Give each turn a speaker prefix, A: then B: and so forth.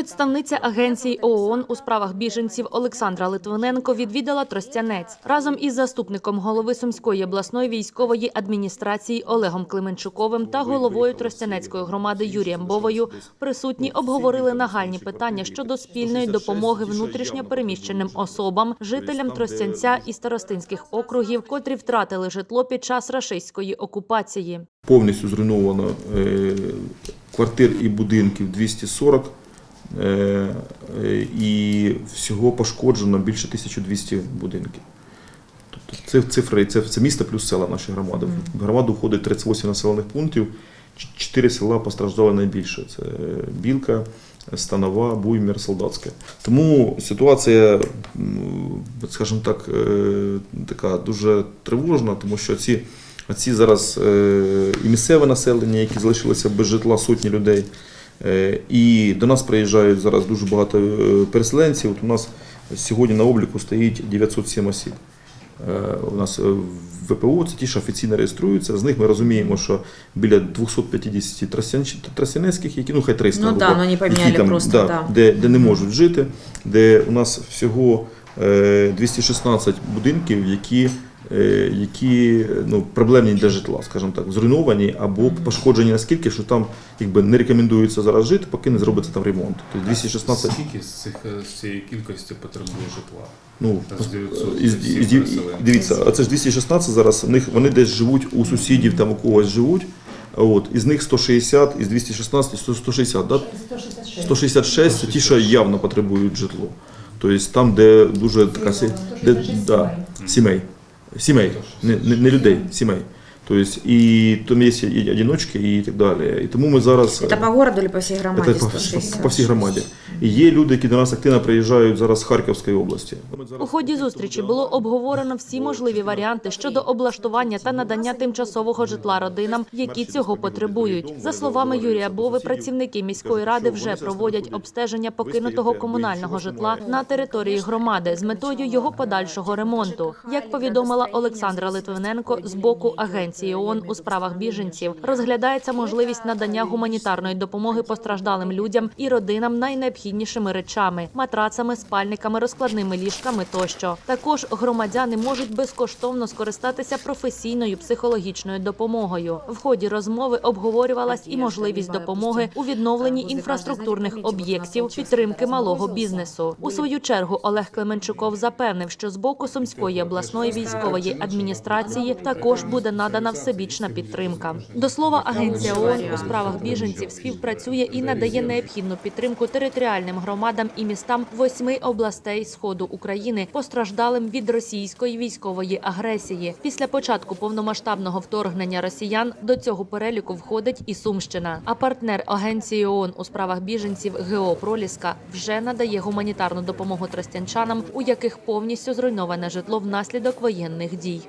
A: Представниця агенції ООН у справах біженців Олександра Литвиненко відвідала Тростянець разом із заступником голови Сумської обласної військової адміністрації Олегом Клименчуковим та головою Тростянецької громади Юрієм Бовою. Присутні обговорили нагальні питання щодо спільної допомоги внутрішньо переміщеним особам, жителям Тростянця і старостинських округів, котрі втратили житло під час рашистської окупації.
B: Повністю зруйновано е, квартир і будинків 240 е, е, і всього пошкоджено більше 1200 будинків. Тобто це цифри, це, це місто плюс села нашої громади. В громаду входить 38 населених пунктів, 4 села постраждали найбільше. Це Білка, Станова, Буймір, Солдатське. Тому ситуація, скажімо так, е, така дуже тривожна, тому що ці ці зараз е, і місцеве населення, які залишилися без житла сотні людей. Е, І до нас приїжджають зараз дуже багато е, переселенців. От у нас сьогодні на обліку стоїть 907 осіб. Е, У нас в ВПО це ті, що офіційно реєструються. З них ми розуміємо, що біля 250 тростян- тростянецьких, які ну хай 300,
C: Ну да, ну
B: які там,
C: просто,
B: да,
C: да.
B: Де, де не можуть жити, де у нас всього е, 216 будинків, які, які ну, проблемні для житла, скажімо так, зруйновані або пошкоджені наскільки, що там якби не рекомендується зараз жити, поки не зробиться там ремонт. Тобто 216
D: Скільки з, цих, е, з цієї кількості потребує житла?
B: Ну,
D: З 900
B: із, дивіться, а це ж 216 зараз. В них вони десь живуть у сусідів, там у когось живуть. От із них 160, із 216 100 160, да? 166 це ті, що явно потребують житло. Тобто там, де дуже така де, да, сімей. Сімей, не, не, не людей, сімей. Тобто, і там є і одиночки, і так далі. І тому ми зараз.
C: Это по городу или по всей громаде?
B: Це по,
C: по,
B: по всій громаді. Є люди, які до нас активно приїжджають зараз з Харківської області.
A: У ході зустрічі було обговорено всі можливі варіанти щодо облаштування та надання тимчасового житла родинам, які цього потребують. За словами Юрія Бови, працівники міської ради вже проводять обстеження покинутого комунального житла на території громади з метою його подальшого ремонту. Як повідомила Олександра Литвиненко з боку агенції ООН у справах біженців, розглядається можливість надання гуманітарної допомоги постраждалим людям і родинам найнеобхіднішими речами матрацами, спальниками, розкладними ліжками тощо. Також громадяни можуть безкоштовно скористатися професійною психологічною допомогою. В ході розмови обговорювалась і можливість допомоги у відновленні інфраструктурних об'єктів, підтримки малого бізнесу. У свою чергу Олег Клименчуков запевнив, що з боку Сумської обласної військової адміністрації також буде надана всебічна підтримка. До слова, агенція ООН у справах біженців співпрацює і надає необхідну підтримку територіальним громадам і містам восьми областей сходу України, постраждалим від російської військової агресії. Після початку повномасштабного вторгнення росіян до цього переліку входить і Сумщина. А партнер агенції ООН у справах біженців ГО Проліска вже надає гуманітарну допомогу тростянчанам, у яких повністю зруйноване житло внаслідок воєнних дій.